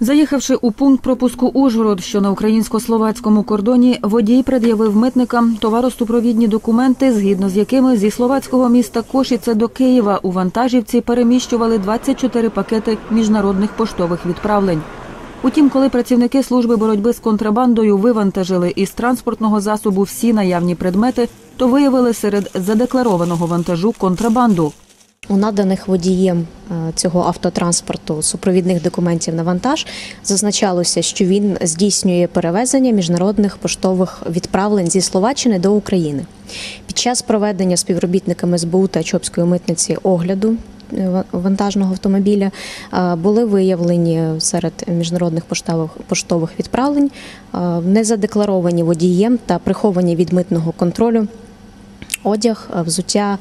Заїхавши у пункт пропуску Ужгород, що на українсько-словацькому кордоні, водій пред'явив митникам товароступровідні документи, згідно з якими зі словацького міста Кошіце до Києва у вантажівці переміщували 24 пакети міжнародних поштових відправлень. Утім, коли працівники служби боротьби з контрабандою вивантажили із транспортного засобу всі наявні предмети, то виявили серед задекларованого вантажу контрабанду. У наданих водієм е, цього автотранспорту супровідних документів на вантаж зазначалося, що він здійснює перевезення міжнародних поштових відправлень зі Словаччини до України. Під час проведення співробітниками СБУ та Чопської митниці огляду е, вантажного автомобіля е, були виявлені серед міжнародних поштових, відправлень незадекларовані водієм та приховані від митного контролю одяг, взуття,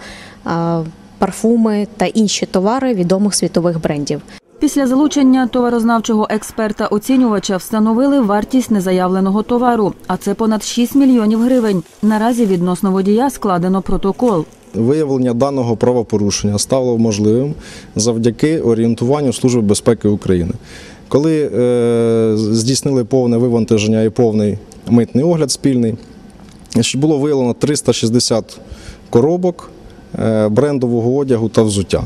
парфуми та інші товари відомих світових брендів. Після залучення товарознавчого експерта-оцінювача встановили вартість незаявленого товару, а це понад 6 мільйонів гривень. Наразі відносно водія складено протокол. Виявлення даного правопорушення стало можливим завдяки орієнтуванню Служби безпеки України. Коли е, здійснили повне вивантаження і повний митний огляд спільний, що було виявлено 360 коробок брендового одягу та взуття.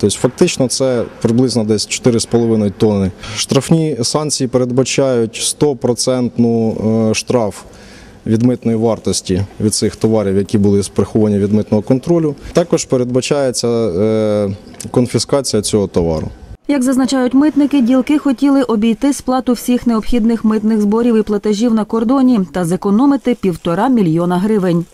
Тобто, фактично, це приблизно десь 4,5 тонни. Штрафні санкції передбачають 100% е, штраф від митної вартості від цих товарів, які були приховані від митного контролю. Також передбачається е, конфіскація цього товару. Як зазначають митники, ділки хотіли обійти сплату всіх необхідних митних зборів і платежів на кордоні та зекономити півтора мільйона гривень.